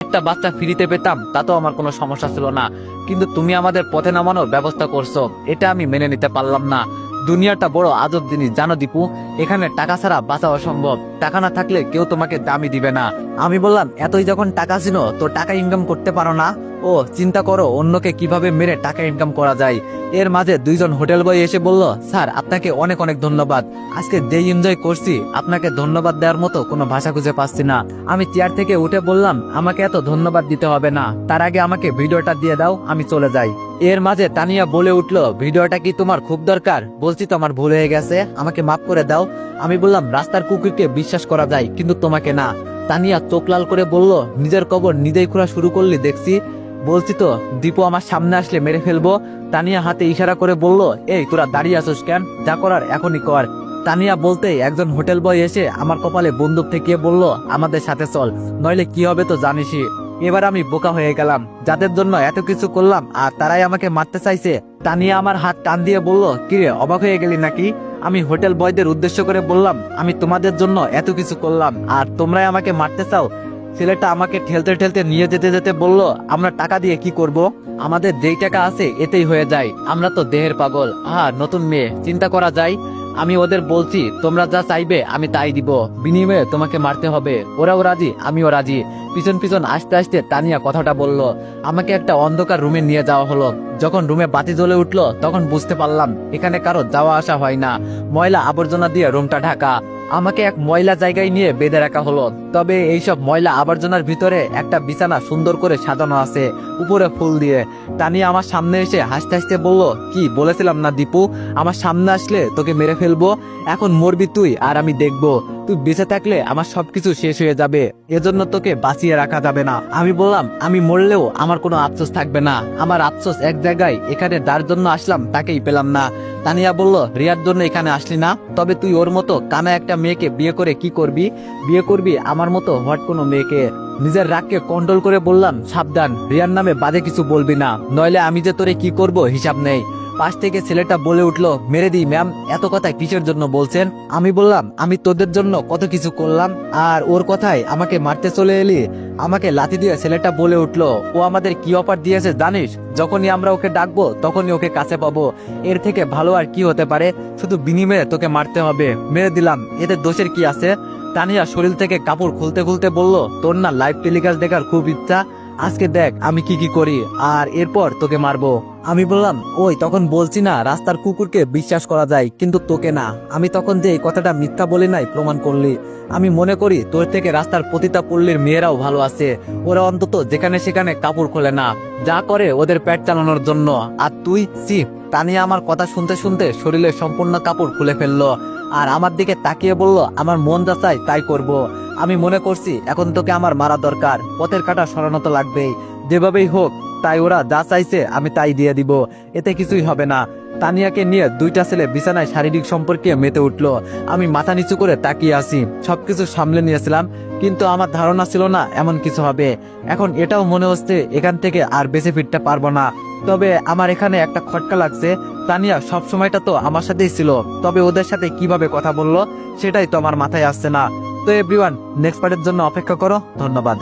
একটা বাচ্চা ফ্রিতে পেতাম, তা তো আমার কোনো সমস্যা ছিল না। কিন্তু তুমি আমাদের পথে নামানোর ব্যবস্থা করছ, এটা আমি মেনে নিতে পারলাম না। দুনিয়াটা বড় আজব জিনিস, জানো দীপু? এখানে টাকা ছাড়া বাঁচা অসম্ভব। টাকা না থাকলে কেউ তোমাকে দামি দিবে না। আমি বললাম, এতই যখন টাকা ছিল, তো টাকা ইনকাম করতে পারো না? ও, চিন্তা করো, অন্যকে কীভাবে মেরে টাকা ইনকাম করা যায়? এর মাঝে দুইজন হোটেল বয় এসে বলল, স্যার, আপনাকে অনেক অনেক ধন্যবাদ। আজকে যে এনজয় করছি, আপনাকে ধন্যবাদ দেওয়ার মতো কোনো ভাষা খুঁজে পাচ্ছি না। আমি চেয়ার থেকে উঠে বললাম, আমাকে এত ধন্যবাদ দিতে হবে না। তার আগে আমাকে ভিডিওটা দিয়ে দাও, আমি চলে যাই। এর মাঝে তানিয়া বলে উঠল, ভিডিওটা কি তোমার খুব দরকার? বলছি তো আমার ভুল হয়ে গেছে। আমাকে মাফ করে দাও। আমি বললাম, রাস্তার কুকুরকে বিশ্বাস করা যায়, কিন্তু তোমাকে না। তানিয়া চোখ লাল করে বলল, নিজের কবর নিজেই খোঁড়া শুরু করলি, দেখছি। বলছি তো, দীপু আমার সামনে আসলে মেরে ফেলব? তানিয়া হাতে ইশারা করে বলল, এই, তোরা দাঁড়িয়ে আছোস কেন? যা করার এখনই কর। তানিয়া বলতে একজন হোটেল বয় এসে আমার কপালে বন্দুক থেকে বলল, আমাদের সাথে চল, নইলে কি হবে তো জানিসই। এবার আমি বোকা হয়ে গেলাম। যাদের জন্য এত কিছু করলাম আর তারাই আমাকে মারতে চাইছে, তানিয়া আমার হাত টান দিয়ে বলল, কিরে, অবাক হয়ে গেলি নাকি? আমি হোটেল বয়দের উদ্দেশ্য করে বললাম, আমি তোমাদের জন্য এত কিছু করলাম আর তোমরাই আমাকে মারতে চাও। ছেলেটা আমাকে ঠেলতে ঠেলতে নিয়ে যেতে যেতে বলল, আমরা টাকা দিয়ে কি করব? আমাদের যেই টাকা আছে এতেই হয়ে যায়। আমরা তো দেহের পাগল। হ্যাঁ নতুন মেয়ে, চিন্তা করা যায়। আমি ওদের বলছি, তোমরা যা চাইবে আমি তাই দিব। বিনিময়ে তোমাকে মারতে হবে। ওরাও রাজি, আমিও রাজি। পিছন পিছন আস্তে আস্তে তানিয়া কথাটা বলল, আমাকে একটা অন্ধকার রুমে নিয়ে যাওয়া হলো। যখন রুমে বাতি জ্বলে উঠল, তখন বুঝতে পারলাম, এখানে কারও যাওয়া আসা হয় না। ময়লা আবর্জনা দিয়ে রুমটা ঢাকা। আমাকে এক ময়লা জায়গায় নিয়ে বেঁধে রাখা হলো। তবে এইসব ময়লা আবর্জনার ভিতরে একটা বিছানা সুন্দর করে সাজানো আছে, উপরে ফুল দিয়ে। তানি আমার সামনে এসে হাসতে হাসতে বলল, কি বলেছিলাম না দীপু? আমার সামনে আসলে তোকে মেরে ফেলব? এখন মরবি তুই, আর আমি দেখব। তুই বেঁচে থাকলে আমার সবকিছু শেষ হয়ে যাবে। এজন্য তোকে বাঁচিয়ে রাখা যাবে না। আমি বললাম, আমি মরলেও আমার কোনো আফসোস থাকবে না। আমার আফসোস এক জায়গায়, এখানে যার জন্য আসলাম তাকেই পেলাম না। তানিয়া বলল, রিয়ার জন্য এখানে আসলি না? তবে তুই ওর মতো কানা একটা মেয়েকে বিয়ে করে কি করবি? বিয়ে করবি আমার মতো হট কোনো মেয়েকে? নিজের রাগকে কন্ট্রোল করে বললাম, সাবধান, রিয়ার নামে বাজে কিছু বলবি না। নইলে আমি যে তোরে কি করব, হিসাব নেই। পাশ থেকে ছেলেটা বলে উঠল, মেরে দিই, ম্যাম, এত কথা কিসের জন্য বলছেন? আমি বললাম, আমি তোদের জন্য কত কিছু করলাম, আর ওর কথায় আমাকে মারতে চলে এলি। আমাকে লাথি দিয়ে ছেলেটা বলে উঠল, ও আমাদের কি অফার দিয়েছে জানিস? যখনই আমরা ওকে ডাকবো, তখনই ওকে কাছে পাবো। এর থেকে ভালো আর কি হতে পারে? শুধু বিনিময়ে তোকে মারতে হবে। মেরে দিলাম এতে দোষের কি আছে? তানিয়া শরীর থেকে কাপড় খুলতে খুলতে বলল, তোর না লাইভ টেলিকাস্ট দেখার খুব ইচ্ছা। আজকে দেখ, আমি কি কি করি, আর এরপর তোকে মারবো। আমি বললাম, ওই, তখন বলছি না, রাস্তার কুকুরকে বিশ্বাস করা যায়, কিন্তু তোকে না। আমি তখন যে এই কথাটা মিথ্যা বলি নাই প্রমাণ করলি। আমি মনে করি, তোর থেকে রাস্তার পতিতা পল্লীর মেয়েরাও ভালো আছে। ওরা অন্তত যেখানে সেখানে কাপড় খোলে না, যা করে ওদের পেট চালানোর জন্য। আর তুই সি তানিয়া আমার কথা শুনতে শুনতে শরীরের সম্পূর্ণ কাপড় খুলে ফেলল। আর আমার দিকে তাকিয়ে বলল, আমার মন যা চাই তাই করব। আমি মনে করছি, এখন তোকে আমার মারা দরকার, পথের কাটা সরানো তো লাগবেই। যেভাবেই হোক তাই ওরা যা চাইছে আমি তাই দিয়ে দিব। এতে কিছুই হবে না। তানিয়াকে নিয়ে দুইটা ছেলে বিছানায় শারীরিক সম্পর্কে মেতে উঠল। আমি মাথা নিচু করে তাকিয়ে আছি। সবকিছু সামলে নিয়েছিলাম, কিন্তু আমার ধারণা ছিল না এমন কিছু হবে। এখন এটাও মনে হচ্ছে এখান থেকে আর বেঁচে ফিরতে পারব না। তবে আমার এখানে একটা খটকা লাগছে। তানিয়া সব সময়টা তো আমার সাথেই ছিল। তবে ওদের সাথে কীভাবে কথা বলল, সেটাই তো আমার মাথায় আসছে না। তো এভরিওয়ান নেক্সট পার্টের জন্য অপেক্ষা করো। ধন্যবাদ।